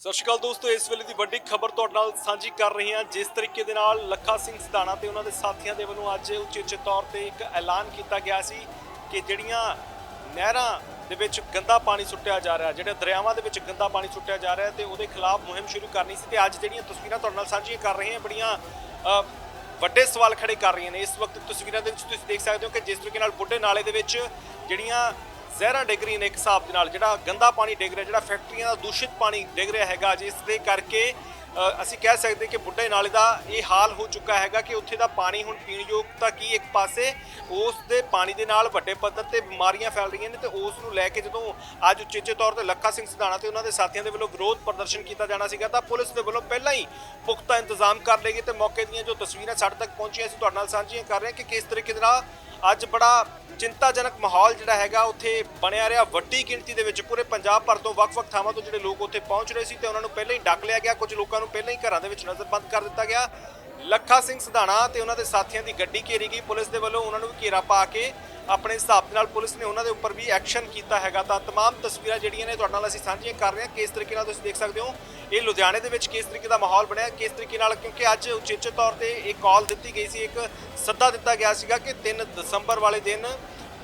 ਸਤਿ ਸ਼੍ਰੀ ਅਕਾਲ ਦੋਸਤੋ, ਇਸ ਵੇਲੇ ਦੀ ਵੱਡੀ ਖਬਰ ਤੁਹਾਡੇ ਨਾਲ ਸਾਂਝੀ ਕਰ ਰਹੇ ਹਾਂ। ਜਿਸ ਤਰੀਕੇ ਦੇ ਨਾਲ ਲੱਖਾ ਸਿੰਘ ਸਦਾਣਾ ਤੇ ਉਹਨਾਂ ਦੇ ਸਾਥੀਆਂ ਦੇ ਵੱਲੋਂ ਅੱਜ ਉਚੇਚੇ ਤੌਰ ਤੇ ਇੱਕ ਐਲਾਨ ਕੀਤਾ ਗਿਆ ਸੀ ਕਿ ਜਿਹੜੀਆਂ ਨਹਿਰਾਂ ਦੇ ਵਿੱਚ ਗੰਦਾ ਪਾਣੀ ਸੁੱਟਿਆ ਜਾ ਰਿਹਾ, ਜਿਹੜੇ ਦਰਿਆਵਾਂ ਦੇ ਵਿੱਚ ਗੰਦਾ ਪਾਣੀ ਸੁੱਟਿਆ ਜਾ ਰਿਹਾ ਤੇ ਉਹਦੇ ਖਿਲਾਫ ਮੁਹਿੰਮ ਸ਼ੁਰੂ ਕਰਨੀ ਸੀ ਤੇ ਅੱਜ ਜਿਹੜੀਆਂ ਤਸਵੀਰਾਂ ਤੁਹਾਡੇ ਨਾਲ ਸਾਂਝੀਆਂ ਕਰ ਰਹੇ ਹਾਂ, ਬੜੀਆਂ ਵੱਡੇ ਸਵਾਲ ਖੜੇ ਕਰ ਰਹੀਆਂ ਨੇ। ਇਸ ਵਕਤ ਤਸਵੀਰਾਂ ਦੇ ਵਿੱਚ ਤੁਸੀਂ ਦੇਖ ਸਕਦੇ ਹੋ ਕਿ ਜਿਸ ਤਰੀਕੇ ਨਾਲ ਬੁੱਢੇ ਨਾਲੇ ਦੇ ਵਿੱਚ ਜਿਹੜੀਆਂ ਜ਼ਹਿਰਾਂ ਡਿੱਗ ਰਹੀਆਂ ਨੇ ਇੱਕ ਹਿਸਾਬ ਦੇ ਨਾਲ। ਜਿਹੜਾ ਗੰਦਾ ਪਾਣੀ ਡਿੱਗ ਰਿਹਾ, ਜਿਹੜਾ ਫੈਕਟਰੀਆਂ ਦਾ ਦੂਸ਼ਿਤ ਪਾਣੀ ਡਿੱਗ ਰਿਹਾ ਹੈਗਾ ਜਿਸ ਦੇ ਕਰਕੇ ਅਸੀਂ ਕਹਿ ਸਕਦੇ ਕਿ ਬੁੱਢੇ ਨਾਲੇ ਦਾ ਇਹ ਹਾਲ ਹੋ ਚੁੱਕਾ ਹੈਗਾ ਕਿ ਉੱਥੇ ਦਾ ਪਾਣੀ ਹੁਣ ਪੀਣ ਯੋਗ ਤਾਂ ਕੀ ਇੱਕ ਪਾਸੇ, ਉਸ ਦੇ ਪਾਣੀ ਦੇ ਨਾਲ ਵੱਡੇ ਪੱਧਰ ਤੇ ਬਿਮਾਰੀਆਂ ਫੈਲ ਰਹੀਆਂ ਨੇ ਤੇ ਉਸ ਨੂੰ ਲੈ ਕੇ ਜਦੋਂ ਅੱਜ ਉਚੇਚੇ ਤੌਰ ਤੇ ਲੱਖਾ ਸਿੰਘ ਸਿਧਾਣਾ ਤੇ ਉਹਨਾਂ ਦੇ ਸਾਥੀਆਂ ਦੇ ਵੱਲੋਂ ਵਿਰੋਧ ਪ੍ਰਦਰਸ਼ਨ ਕੀਤਾ ਜਾਣਾ ਸੀਗਾ, ਤਾਂ ਪੁਲਿਸ ਦੇ ਵੱਲੋਂ ਪਹਿਲਾਂ ਹੀ ਪੁਖਤਾ ਇੰਤਜ਼ਾਮ ਕਰ ਲਏ ਗਏ ਤੇ ਮੌਕੇ ਦੀਆਂ ਜੋ ਤਸਵੀਰਾਂ ਸਾਡੇ ਤੱਕ ਪਹੁੰਚੀਆਂ ਸੀ, ਤੁਹਾਡੇ ਨਾਲ ਸਾਂਝੀਆਂ ਕਰ ਰਹੇ ਹਾਂ ਕਿ ਕਿਸ ਤਰੀਕੇ ਦੇ ਨਾਲ ਅੱਜ ਬੜਾ ਚਿੰਤਾਜਨਕ ਮਾਹੌਲ ਜਿਹੜਾ ਹੈਗਾ ਉੱਥੇ ਬਣਿਆ ਰਿਹਾ। ਵੱਡੀ ਗਿਣਤੀ ਦੇ ਵਿੱਚ ਪੂਰੇ ਪੰਜਾਬ ਭਰ ਤੋਂ ਵੱਖ-ਵੱਖ ਥਾਵਾਂ ਤੋਂ ਜਿਹੜੇ ਲੋਕ ਉੱਥੇ ਪਹੁੰਚ ਰਹੇ ਸੀ ਤੇ ਉਹਨਾਂ ਨੂੰ ਪਹਿਲਾਂ ਹੀ ਡੱਕ ਲਿਆ ਗਿਆ। ਕੁਝ ਲੋਕਾਂ ਨੂੰ ਪਹਿਲਾਂ ਹੀ ਘਰਾਂ ਦੇ ਵਿੱਚ ਨਜ਼ਰਬੰਦ ਕਰ ਦਿੱਤਾ ਗਿਆ। ਲੱਖਾ ਸਿੰਘ ਸਧਾਣਾ ਤੇ ਉਹਨਾਂ ਦੇ ਸਾਥੀਆਂ ਦੀ ਗੱਡੀ ਘੇਰੀ ਗਈ। ਪੁਲਿਸ ਦੇ ਵੱਲੋਂ ਉਹਨਾਂ ਨੂੰ ਵੀ ਘੇਰਾ ਪਾ ਕੇ ਆਪਣੇ ਹਿਸਾਬ ਦੇ ਨਾਲ ਪੁਲਿਸ ਨੇ ਉਹਨਾਂ ਦੇ ਉੱਪਰ ਵੀ ਐਕਸ਼ਨ ਕੀਤਾ ਹੈਗਾ ਤਾਂ तमाम ਤਸਵੀਰਾਂ ਜਿਹੜੀਆਂ ਨੇ ਤੁਹਾਡੇ ਨਾਲ ਅਸੀਂ ਸਾਂਝੀਆਂ ਕਰ ਰਹੇ ਹਾਂ ਕਿਸ ਤਰੀਕੇ ਨਾਲ ਤੁਸੀਂ ਦੇਖ ਸਕਦੇ ਹੋ ਇਹ ਲੁਧਿਆਣੇ ਦੇ ਵਿੱਚ ਕਿਸ ਤਰੀਕੇ ਦਾ ਮਾਹੌਲ ਬਣਿਆ ਕਿਸ ਤਰੀਕੇ ਨਾਲ ਕਿਉਂਕਿ ਅੱਜ ਉਚੇਚੇ ਤੌਰ ਤੇ ਇੱਕ ਕਾਲ ਦਿੱਤੀ ਗਈ ਸੀ ਇੱਕ ਸੱਦਾ ਦਿੱਤਾ ਗਿਆ ਸੀਗਾ ਕਿ 3 ਦਸੰਬਰ ਵਾਲੇ ਦਿਨ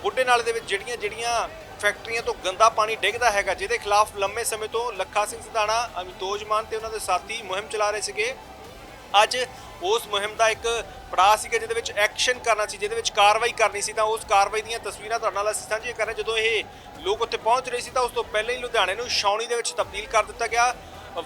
ਬੁੱਢੇ ਨਾਲੇ ਦੇ ਵਿੱਚ ਜਿਹੜੀਆਂ ਜਿਹੜੀਆਂ ਫੈਕਟਰੀਆਂ ਤੋਂ ਗੰਦਾ ਪਾਣੀ ਡਿੱਗਦਾ ਹੈਗਾ ਜਿਹਦੇ ਖਿਲਾਫ ਲੰਮੇ ਸਮੇਂ ਤੋਂ ਲੱਖਾ ਸਿੰਘ ਸਧਾਣਾ ਅਮਿਤੋਜ ਮਾਨ ਤੇ ਉਹਨਾਂ ਦੇ ਸਾਥੀ ਮੁਹਿੰਮ ਚਲਾ ਰਹੇ ਸੀਗੇ ਅੱਜ ਉਸ ਮੁਹਿੰਮ ਦਾ ਇੱਕ ਪੜਾਅ ਸੀਗਾ ਜਿਹਦੇ ਵਿੱਚ ਐਕਸ਼ਨ ਕਰਨਾ ਸੀ, ਜਿਹਦੇ ਵਿੱਚ ਕਾਰਵਾਈ ਕਰਨੀ ਸੀ, ਤਾਂ ਉਸ ਕਾਰਵਾਈ ਦੀਆਂ ਤਸਵੀਰਾਂ ਤੁਹਾਡੇ ਨਾਲ ਅਸੀਂ ਸਾਂਝੀਆਂ ਕਰ ਰਹੇ ਹਾਂ। ਜਦੋਂ ਇਹ ਲੋਕ ਉੱਥੇ ਪਹੁੰਚ ਰਹੇ ਸੀ, ਤਾਂ ਉਸ ਤੋਂ ਪਹਿਲਾਂ ਹੀ ਲੁਧਿਆਣੇ ਨੂੰ ਛਾਉਣੀ ਦੇ ਵਿੱਚ ਤਬਦੀਲ ਕਰ ਦਿੱਤਾ ਗਿਆ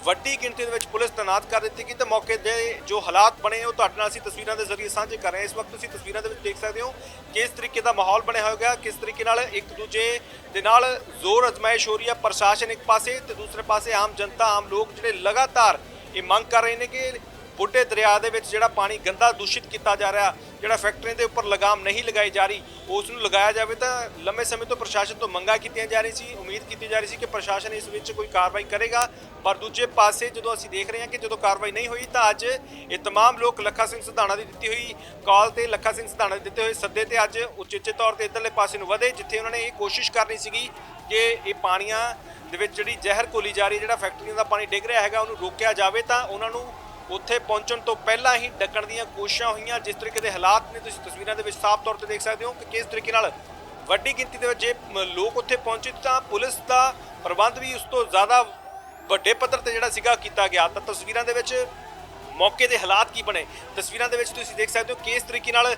ਵੱਡੀ ਗਿਣਤੀ ਦੇ ਵਿੱਚ ਪੁਲਿਸ ਤੈਨਾਤ ਕਰ ਦਿੱਤੀ ਗਈ, ਤੇ ਮੌਕੇ ਦੇ ਜੋ ਹਾਲਾਤ ਬਣੇ ਉਹ ਤੁਹਾਡੇ ਨਾਲ ਅਸੀਂ ਤਸਵੀਰਾਂ ਦੇ ਜ਼ਰੀਏ ਸਾਂਝੇ ਕਰ ਰਹੇ ਹਾਂ ਇਸ ਵਕਤ ਤੁਸੀਂ ਤਸਵੀਰਾਂ ਦੇ ਵਿੱਚ ਦੇਖ ਸਕਦੇ ਹੋ ਕਿਸ ਤਰੀਕੇ ਦਾ ਮਾਹੌਲ ਬਣਿਆ ਹੋਇਆ ਕਿਸ ਤਰੀਕੇ ਨਾਲ ਇੱਕ ਦੂਜੇ ਦੇ ਨਾਲ ਜ਼ੋਰ ਅਜ਼ਮਾਇਸ਼ ਹੋ ਰਹੀ ਹੈ ਪ੍ਰਸ਼ਾਸਨ ਇੱਕ ਪਾਸੇ ਤੇ ਦੂਸਰੇ ਪਾਸੇ ਆਮ ਜਨਤਾ, ਆਮ ਲੋਕ ਜਿਹੜੇ ਲਗਾਤਾਰ ਇਹ ਮੰਗ ਕਰ ਰਹੇ ਨੇ ਕਿ ਬੁੱਢੇ ਦਰਿਆ ਦੇ ਵਿੱਚ ਜਿਹੜਾ ਪਾਣੀ ਗੰਦਾ ਦੂਸ਼ਿਤ ਕੀਤਾ ਜਾ ਰਿਹਾ ਜਿਹੜਾ ਫੈਕਟਰੀਆਂ ਦੇ ਉੱਪਰ ਲਗਾਮ ਨਹੀਂ ਲਗਾਈ ਜਾ ਰਹੀ ਉਸ ਨੂੰ ਲਗਾਇਆ ਜਾਵੇ ਤਾਂ ਲੰਮੇ ਸਮੇਂ ਤੋਂ ਪ੍ਰਸ਼ਾਸਨ ਤੋਂ ਮੰਗਾਂ ਕੀਤੀਆਂ ਜਾ ਰਹੀ ਸੀ ਉਮੀਦ ਕੀਤੀ ਜਾ ਰਹੀ ਸੀ ਕਿ ਪ੍ਰਸ਼ਾਸਨ ਇਸ ਵਿੱਚ ਕੋਈ ਕਾਰਵਾਈ ਕਰੇਗਾ ਪਰ ਦੂਜੇ ਪਾਸੇ ਜਦੋਂ ਅਸੀਂ ਦੇਖ ਰਹੇ ਹਾਂ ਕਿ ਜਦੋਂ ਕਾਰਵਾਈ ਨਹੀਂ ਹੋਈ ਤਾਂ ਅੱਜ ਇਹ तमाम ਲੋਕ ਲੱਖਾ ਸਿੰਘ ਸਿਧਾਣਾ ਦੀ ਦਿੱਤੀ ਹੋਈ ਕਾਲ ਤੇ ਲੱਖਾ ਸਿੰਘ ਸਿਧਾਣਾ ਦੇ ਦਿੱਤੇ ਹੋਏ ਸੱਦੇ ਤੇ ਅੱਜ ਉਚੇਚੇ ਤੌਰ ਤੇ ਇਧਰਲੇ ਪਾਸੇ ਨੂੰ ਵਧੇ ਜਿੱਥੇ ਉਹਨਾਂ ਨੇ ਇਹ ਕੋਸ਼ਿਸ਼ ਕਰਨੀ ਸੀਗੀ ਕਿ ਇਹ ਪਾਣੀਆਂ ਦੇ ਵਿੱਚ ਜਿਹੜੀ ਜ਼ਹਿਰ ਘੋਲੀ ਜਾ ਰਹੀ ਹੈ, ਜਿਹੜਾ ਫੈਕਟਰੀਆਂ ਦਾ ਪਾਣੀ ਡਿੱਗ ਰਿਹਾ ਹੈਗਾ ਉਹਨੂੰ ਰੋਕਿਆ ਜਾਵੇ ਤਾਂ ਉਹਨਾਂ ਨੂੰ ਉੱਥੇ ਪਹੁੰਚਣ ਤੋਂ ਪਹਿਲਾਂ ਹੀ ਡੱਕਣ ਦੀਆਂ ਕੋਸ਼ਿਸ਼ਾਂ ਹੋਈਆਂ। ਜਿਸ ਤਰੀਕੇ ਦੇ ਹਾਲਾਤ ਨੇ, ਤੁਸੀਂ ਤਸਵੀਰਾਂ ਦੇ ਵਿੱਚ ਸਾਫ਼ ਤੌਰ ਤੇ ਦੇਖ ਸਕਦੇ ਹੋ ਕਿ ਕਿਸ ਤਰੀਕੇ ਨਾਲ ਵੱਡੀ ਗਿਣਤੀ ਦੇ ਵਿੱਚ ਜੇ ਲੋਕ ਉੱਥੇ ਪਹੁੰਚੇ ਤਾਂ ਪੁਲਿਸ ਦਾ ਪ੍ਰਬੰਧ ਵੀ ਉਸ ਤੋਂ ਜ਼ਿਆਦਾ ਵੱਡੇ ਪੱਧਰ ਤੇ ਜਿਹੜਾ ਸੀਗਾ ਕੀਤਾ ਗਿਆ। ਤਾਂ ਤਸਵੀਰਾਂ ਦੇ ਵਿੱਚ ਮੌਕੇ ਦੇ ਹਾਲਾਤ ਕੀ ਬਣੇ? ਤਸਵੀਰਾਂ ਦੇ ਵਿੱਚ ਤੁਸੀਂ ਦੇਖ ਸਕਦੇ ਹੋ ਕਿਸ ਤਰੀਕੇ ਨਾਲ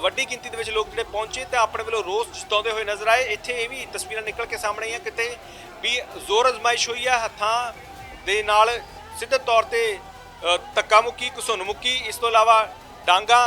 ਵੱਡੀ ਗਿਣਤੀ ਦੇ ਵਿੱਚ ਲੋਕ ਜਿਹੜੇ ਪਹੁੰਚੇ ਤੇ ਆਪਣੇ ਵੱਲੋਂ ਰੋਸ ਜਤਾਉਂਦੇ ਹੋਏ ਨਜ਼ਰ ਆਏ। ਇੱਥੇ ਇਹ ਵੀ ਤਸਵੀਰਾਂ ਨਿਕਲ ਕੇ ਸਾਹਮਣੇ ਆਈਆਂ। ਕਿਤੇ ਵੀ ਜ਼ੋਰ ਅਜ਼ਮਾਇਸ਼ ਹੋਈ ਹੈ ਹੱਥਾਂ ਦੇ ਨਾਲ ਸਿੱਧੇ ਤੌਰ ਤੇ ਅ, ਧੱਕਾ ਮੁੱਕੀ ਘੁਸੁੰਨ ਮੁੱਕੀ ਇਸ ਤੋਂ ਇਲਾਵਾ ਡਾਂਗਾ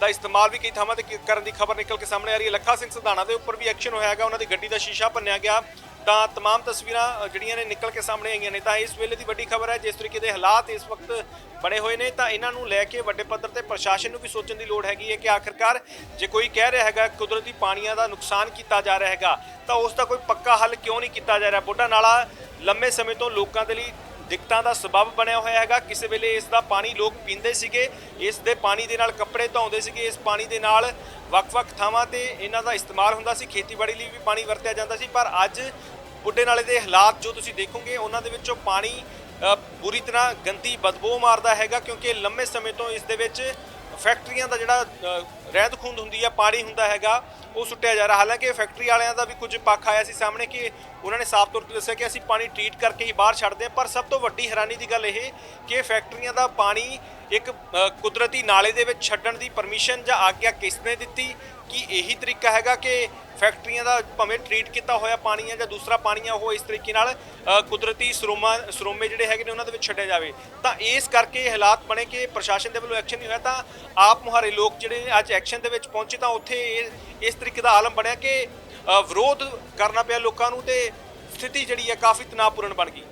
ਦਾ ਇਸਤੇਮਾਲ ਵੀ ਕਈ ਥਾਵਾਂ ਤੇ ਕੀ- ਕਰਨ ਦੀ ਖਬਰ ਨਿਕਲ ਕੇ ਸਾਹਮਣੇ ਆ ਰਹੀ ਹੈ ਲੱਖਾ ਸਿੰਘ ਸਧਾਣਾ ਦੇ ਉੱਪਰ ਵੀ ਐਕਸ਼ਨ ਹੋਇਆ ਹੈਗਾ ਉਹਨਾਂ ਦੀ ਗੱਡੀ ਦਾ ਸ਼ੀਸ਼ਾ ਭੰਨਿਆ ਗਿਆ ਤਾਂ तमाम ਤਸਵੀਰਾਂ ਅ, ਜਿਹੜੀਆਂ ਨੇ ਨਿਕਲ ਕੇ ਸਾਹਮਣੇ ਆਈਆਂ ਨੇ ਤਾਂ ਇਸ ਵੇਲੇ ਦੀ ਵੱਡੀ ਖਬਰ ਹੈ ਜਿਸ ਤਰੀਕੇ ਦੇ ਹਾਲਾਤ ਇਸ ਵਕਤ ਬਣੇ ਹੋਏ ਨੇ ਤਾਂ ਇਹਨਾਂ ਨੂੰ ਲੈ ਕੇ ਵੱਡੇ ਪੱਧਰ ਤੇ ਪ੍ਰਸ਼ਾਸਨ ਨੂੰ ਵੀ ਸੋਚਣ ਦੀ ਲੋੜ ਹੈਗੀ ਹੈ ਕਿ ਆਖਰਕਾਰ ਜੇ ਕੋਈ ਕਹਿ ਰਿਹਾ ਹੈਗਾ ਕੁਦਰਤੀ ਪਾਣੀਆਂ ਦਾ ਨੁਕਸਾਨ ਕੀਤਾ ਜਾ ਰਿਹਾ ਹੈਗਾ ਤਾਂ ਉਸ ਦਾ ਕੋਈ ਪੱਕਾ ਹੱਲ ਕਿਉਂ ਨਹੀਂ ਕੀਤਾ ਜਾ ਰਿਹਾ ਬੁੱਢਾ ਨਾਲਾ ਲੰਮੇ ਸਮੇਂ ਤੋਂ ਲੋਕਾਂ ਦੇ ਲਈ ਦਿੱਕਤਾਂ ਦਾ ਸਬਬ ਬਣਿਆ ਹੋਇਆ ਹੈਗਾ। ਕਿਸੇ ਵੇਲੇ ਇਸ ਦਾ ਪਾਣੀ ਲੋਕ ਪੀਂਦੇ ਸੀਗੇ ਇਸ ਦੇ ਪਾਣੀ ਦੇ ਨਾਲ ਕੱਪੜੇ ਧੋਉਂਦੇ ਸੀਗੇ ਇਸ ਪਾਣੀ ਦੇ ਨਾਲ ਵੱਖ-ਵੱਖ ਥਾਵਾਂ ਤੇ ਇਹਨਾਂ ਦਾ ਇਸਤੇਮਾਲ ਹੁੰਦਾ ਸੀ। ਖੇਤੀਬਾੜੀ ਲਈ ਵੀ ਪਾਣੀ ਵਰਤਿਆ ਜਾਂਦਾ ਸੀ ਪਰ ਅੱਜ ਬੁੱਢੇ ਨਾਲੇ ਦੇ ਹਾਲਾਤ ਜੋ ਤੁਸੀਂ ਦੇਖੋਗੇ ਉਹਨਾਂ ਦੇ ਵਿੱਚੋਂ ਪਾਣੀ ਅ, ਬੁਰੀ ਤਰ੍ਹਾਂ ਗੰਦੀ ਬਦਬੂ ਮਾਰਦਾ ਹੈਗਾ ਕਿਉਂਕਿ ਲੰਮੇ ਸਮੇਂ ਤੋਂ ਇਸ ਦੇ ਵਿੱਚ ਫੈਕਟਰੀਆਂ ਦਾ ਜਿਹੜਾ ਰਹਿੰਦ ਖੂੰਦ ਹੁੰਦੀ ਆ, ਪਾਣੀ ਹੁੰਦਾ ਹੈਗਾ, ਉਹ ਸੁੱਟਿਆ ਜਾ ਰਿਹਾ। ਹਾਲਾਂਕਿ ਫੈਕਟਰੀ ਵਾਲਿਆਂ ਦਾ ਵੀ ਕੁਝ ਪੱਖ ਆਇਆ ਸੀ ਸਾਹਮਣੇ ਕਿ ਉਹਨਾਂ ਨੇ ਸਾਫ਼ ਤੌਰ ਤੇ ਦੱਸਿਆ ਕਿ ਅਸੀਂ ਪਾਣੀ ਟ੍ਰੀਟ ਕਰਕੇ ਹੀ ਬਾਹਰ ਛੱਡਦੇ ਹਾਂ, ਪਰ ਸਭ ਤੋਂ ਵੱਡੀ ਹੈਰਾਨੀ ਦੀ ਗੱਲ ਇਹ ਕਿ ਫੈਕਟਰੀਆਂ ਦਾ ਪਾਣੀ ਇੱਕ ਕੁਦਰਤੀ ਨਾਲੇ ਦੇ ਵਿੱਚ ਛੱਡਣ ਦੀ ਪਰਮਿਸ਼ਨ ਜਾਂ ਆਗਿਆ ਕਿਸ ਨੇ ਦਿੱਤੀ? ਕਿ ਇਹੀ ਤਰੀਕਾ ਹੈਗਾ ਕਿ ਫੈਕਟਰੀਆਂ ਦਾ ਭਾਵੇਂ ਟ੍ਰੀਟ ਕੀਤਾ ਹੋਇਆ ਪਾਣੀ ਹੈ ਜਾਂ ਦੂਸਰਾ ਪਾਣੀ ਹੈ ਉਹ ਇਸ ਤਰੀਕੇ ਨਾਲ ਕੁਦਰਤੀ ਸਰੋਮਾ, ਸਰੋਮੇ ਜਿਹੜੇ ਹੈਗੇ ਨੇ ਉਹਨਾਂ ਦੇ ਵਿੱਚ ਛੱਡਿਆ ਜਾਵੇ? ਤਾਂ ਇਸ ਕਰਕੇ ਹਾਲਾਤ ਬਣੇ ਕਿ ਪ੍ਰਸ਼ਾਸਨ ਦੇ ਵੱਲੋਂ ਐਕਸ਼ਨ ਨਹੀਂ ਹੋਇਆ, ਤਾਂ ਆਪ ਮੁਹਾਰੇ ਲੋਕ ਜਿਹੜੇ ਨੇ ਅੱਜ ਐਕਸ਼ਨ ਦੇ ਵਿੱਚ ਪਹੁੰਚੇ ਤਾਂ ਉੱਥੇ ਇਹ, ਇਸ ਤਰੀਕੇ ਦਾ ਆਲਮ ਬਣਿਆ ਕਿ ਵਿਰੋਧ ਕਰਨਾ ਪਿਆ ਲੋਕਾਂ ਨੂੰ ਤੇ ਸਥਿਤੀ ਜਿਹੜੀ ਹੈ ਕਾਫੀ ਤਣਾਅਪੂਰਨ ਬਣ ਗਈ।